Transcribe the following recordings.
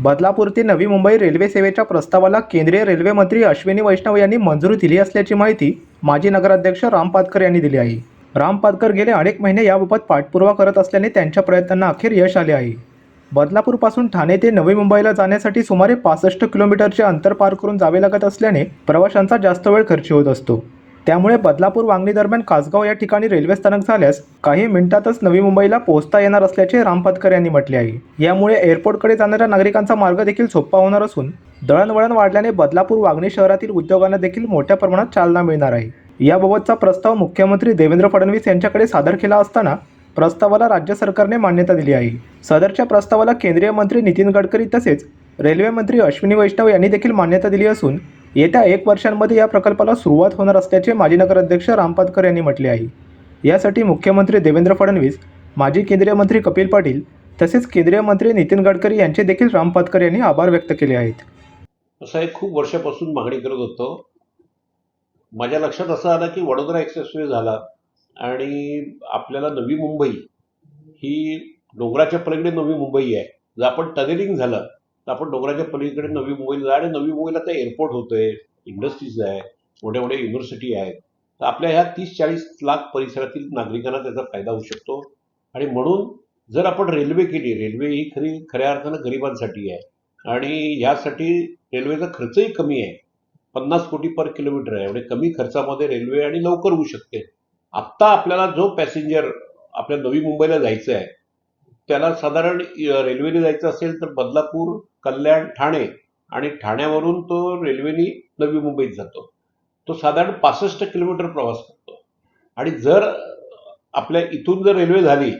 बदलापूर ते नवी मुंबई रेल्वे सेवेच्या प्रस्तावाला केंद्रीय रेल्वे मंत्री अश्विनी वैष्णव यांनी मंजुरी दिली असल्याची माहिती माजी नगराध्यक्ष राम पातकर यांनी दिली आहे. राम पातकर गेले अनेक महिने याबाबत पाठपुरावा करत असल्याने त्यांच्या प्रयत्नांना अखेर यश आले आहे. बदलापूरपासून ठाणे ते नवी मुंबईला जाण्यासाठी सुमारे पासष्ट किलोमीटरचे अंतर पार करून जावे लागत असल्याने प्रवाशांचा जास्त वेळ खर्च होत असतो. त्यामुळे बदलापूर वांगणी दरम्यान कासगाव या ठिकाणी रेल्वे स्थानक झाल्यास काही मिनिटातच नवी मुंबईला पोहोचता येणार असल्याचे राम पातकर यांनी म्हटले आहे. यामुळे एअरपोर्टकडे जाणाऱ्या नागरिकांचा मार्ग देखील सोपा होणार असून दळणवळण वाढल्याने बदलापूर वागणी शहरातील उद्योगांना देखील मोठ्या प्रमाणात चालना मिळणार आहे. याबाबतचा प्रस्ताव मुख्यमंत्री देवेंद्र फडणवीस यांच्याकडे सादर केला असताना प्रस्तावाला राज्य सरकारने मान्यता दिली आहे. सदरच्या प्रस्तावाला केंद्रीय मंत्री नितीन गडकरी तसेच रेल्वे मंत्री अश्विनी वैष्णव यांनी देखील मान्यता दिली असून येत्या एक वर्षांमध्ये या प्रकल्पाला सुरुवात होणार असल्याचे माजी नगराध्यक्ष राम पातकर यांनी म्हटले आहे. यासाठी मुख्यमंत्री देवेंद्र फडणवीस माजी केंद्रीय मंत्री कपिल पाटील तसेच केंद्रीय मंत्री नितीन गडकरी यांचे देखील राम पातकर यांनी आभार व्यक्त केले आहेत. असं एक खूप वर्षापासून मागणी करत होतो. माझ्या लक्षात असं आलं की वडोदरा एक्सप्रेसवे झाला आणि आपल्याला नवी मुंबई ही डोंगराच्या पलीकडे नवी मुंबई आहे. जर आपण टनेलिंग झालं तर आपण डोंगराच्या पलीकडे नवी मुंबईला आणि नवी मुंबईला तर एअरपोर्ट होतोय इंडस्ट्रीज आहे मोठ्या मोठ्या युनिव्हर्सिटी आहेत. तर आपल्या ह्या तीस चाळीस लाख परिसरातील नागरिकांना त्याचा फायदा होऊ शकतो. आणि म्हणून जर आपण रेल्वे केली रेल्वे ही खरी खऱ्या अर्थानं गरिबांसाठी आहे. आणि ह्यासाठी रेल्वेचा खर्चही कमी आहे. पन्नास कोटी पर किलोमीटर आहे. एवढे कमी खर्चामध्ये रेल्वे आणि लवकर होऊ शकते. आत्ता आपल्याला जो पॅसेंजर आपल्या नवी मुंबईला जायचं आहे त्याला साधारण रेल्वेने जायचं असेल तर बदलापूर कल्याण ठाणे आणि ठाण्यावरून तो रेल्वेने नवी मुंबईत जातो. तो साधारण पासष्ट किलोमीटर प्रवास करतो. आणि जर आपल्या इथून जर रेल्वे झाली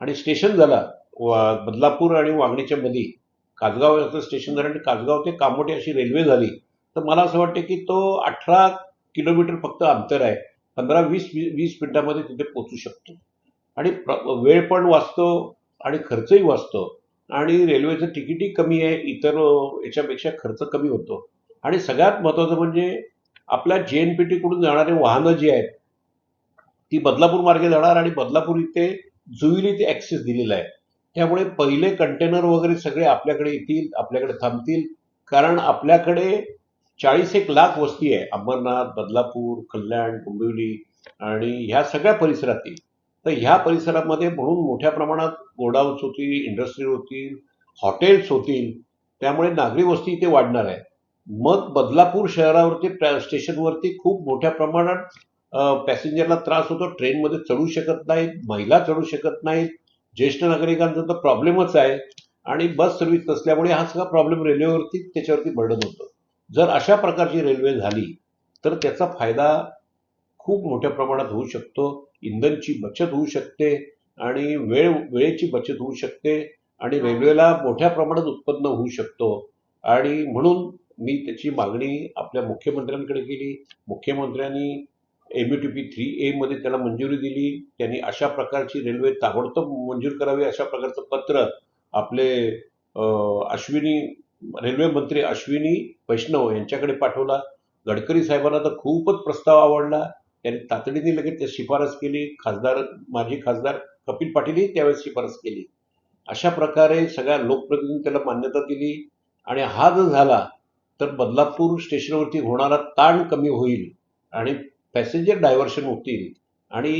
आणि स्टेशन झाला वा- बदलापूर आणि वागणीच्या मध्ये काजगाव याचं स्टेशन झालं आणि काजगाव ते कामोटी अशी रेल्वे झाली तर मला असं वाटतं की तो अठरा किलोमीटर फक्त अंतर आहे. पंधरा वीस वीस मिनिटामध्ये तिथे पोचू शकतो. आणि प्र- वेळ पण वाचतो. आणि खर्चही वाचतो. आणि रेल्वेचं तिकीटही कमी आहे इतर याच्यापेक्षा खर्च कमी होतो. आणि सगळ्यात महत्त्वाचं म्हणजे आपल्या जे एन पी टीकडून जाणारे वाहनं जी आहेत ती बदलापूर मार्गे जाणार आणि बदलापूर इथे जुईली ते ॲक्सेस दिलेला आहे. त्यामुळे पहिले कंटेनर वगैरे सगळे आपल्याकडे येतील आपल्याकडे थांबतील. कारण आपल्याकडे चाळीस एक लाख वस्ती आहे. अंबरनाथ बदलापूर कल्याण डोंबिवली आणि ह्या सगळ्या परिसरातील. तर ह्या परिसरामध्ये म्हणून मोठ्या प्रमाणात गोडाऊन्स होतील इंडस्ट्री होतील हॉटेल्स होतील त्यामुळे नागरी वस्ती इथे वाढणार आहे. मग बदलापूर शहरावरती स्टेशनवरती खूप मोठ्या प्रमाणात पॅसेंजरला त्रास होतो. ट्रेनमध्ये चढू शकत नाहीत महिला चढू शकत नाहीत. ज्येष्ठ नागरिकांचा तर प्रॉब्लेमच आहे. आणि बस सर्व्हिस नसल्यामुळे हा सगळा प्रॉब्लेम रेल्वेवरती त्याच्यावरती बर्डन होतो. जर अशा प्रकारची रेल्वे झाली तर त्याचा फायदा खूप मोठ्या प्रमाणात होऊ शकतो. इंधनची बचत होऊ शकते आणि वेळ वेळेची बचत होऊ शकते आणि रेल्वेला मोठ्या प्रमाणात उत्पन्न होऊ शकतो. आणि म्हणून मी त्याची मागणी आपल्या मुख्यमंत्र्यांकडे केली. मुख्यमंत्र्यांनी M U T P three A मध्ये त्याला मंजुरी दिली. त्यांनी अशा प्रकारची रेल्वे ताबडतोब मंजूर करावी अशा प्रकारचं पत्र आपले अश्विनी रेल्वे मंत्री अश्विनी वैष्णव यांच्याकडे पाठवला. गडकरी साहेबांना तर खूपच प्रस्ताव आवडला. त्यांनी तातडीने लगेच त्या शिफारस केली. खासदार माजी खासदार कपिल पाटीलही त्यावेळेस शिफारस केली. अशा प्रकारे सगळ्या लोकप्रतिनिधींनी त्याला मान्यता दिली. आणि हा जर झाला तर बदलापूर स्टेशनवरती होणारा ताण कमी होईल आणि पॅसेंजर डायव्हर्शन होतील आणि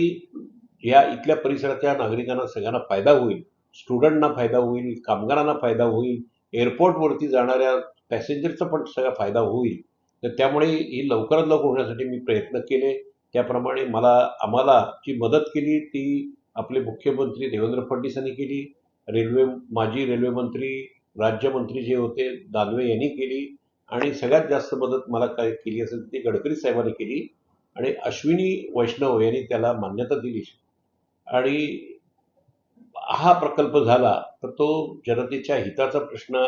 या इथल्या परिसरातल्या नागरिकांना सगळ्यांना फायदा होईल. स्टुडंटना फायदा होईल कामगारांना फायदा होईल एअरपोर्टवरती जाणाऱ्या पॅसेंजरचा पण सगळा फायदा होईल. तर त्यामुळे ही लवकरात लवकर होण्यासाठी मी प्रयत्न केले. त्याप्रमाणे मला आम्हाला जी मदत केली ती आपले मुख्यमंत्री देवेंद्र फडणवीस यांनी केली. रेल्वे माजी रेल्वे मंत्री राज्यमंत्री जे होते दानवे यांनी केली. आणि सगळ्यात जास्त मदत मला काय केली असेल ती गडकरी साहेबांनी केली. आणि अश्विनी वैष्णव यांनी त्याला मान्यता दिली. आणि हा प्रकल्प झाला तर तो जनतेच्या हिताचा प्रश्न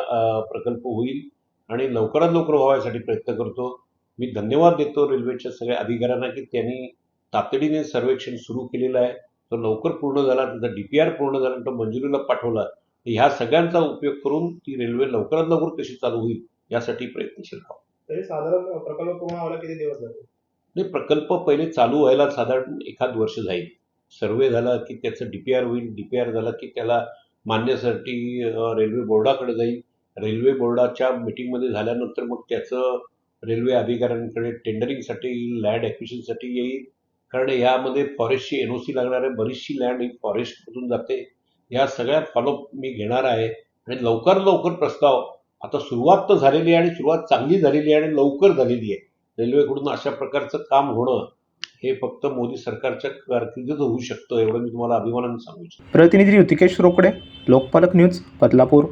प्रकल्प होईल. आणि लवकरात लवकर व्हावयासाठी प्रयत्न करतो. मी धन्यवाद देतो रेल्वेच्या सगळ्या अधिकाऱ्यांना की त्यांनी तातडीने सर्वेक्षण सुरू केलेलं आहे. तो लवकर पूर्ण झाला त्याचा डीपीआर पूर्ण झाला आणि तो मंजुरीला पाठवला. तर ह्या सगळ्यांचा उपयोग करून ती रेल्वे लवकरात लवकर कशी चालू होईल यासाठी प्रयत्नशील राहू. साधारण प्रकल्प पूर्ण व्हायला किती दिवस नाही प्रकल्प पहिले चालू व्हायला साधारण एखाद वर्ष जाईल. सर्वे झाला की त्याचं डीपीआर होईल डीपीआर झाला की त्याला मान्यासाठी रेल्वे बोर्डाकडे जाईल. रेल्वे बोर्डाच्या मिटिंगमध्ये झाल्यानंतर मग त्याचं रेल्वे अधिकाऱ्यांकडे टेंडरिंगसाठी येईल लँड ॲक्विशनसाठी येईल. कारण यामध्ये फॉरेस्टची एन ओ सी लागणार आहे. बरीचशी लँड ही फॉरेस्टमधून जाते. या सगळ्या फॉलोअप मी घेणार आहे. आणि लवकर लवकर प्रस्ताव. आता सुरुवात तर झालेली आहे आणि सुरुवात चांगली झालेली आहे आणि लवकर झालेली आहे. रेल्वेकडून अशा प्रकारचं काम होणं हे फक्त मोदी सरकारच्या कारकिर्दीत होऊ शकतं एवढं मी तुम्हाला अभिमानाने सांगू इच्छितो. प्रतिनिधी ऋतिकेश रोकडे लोकपालक न्यूज बदलापूर.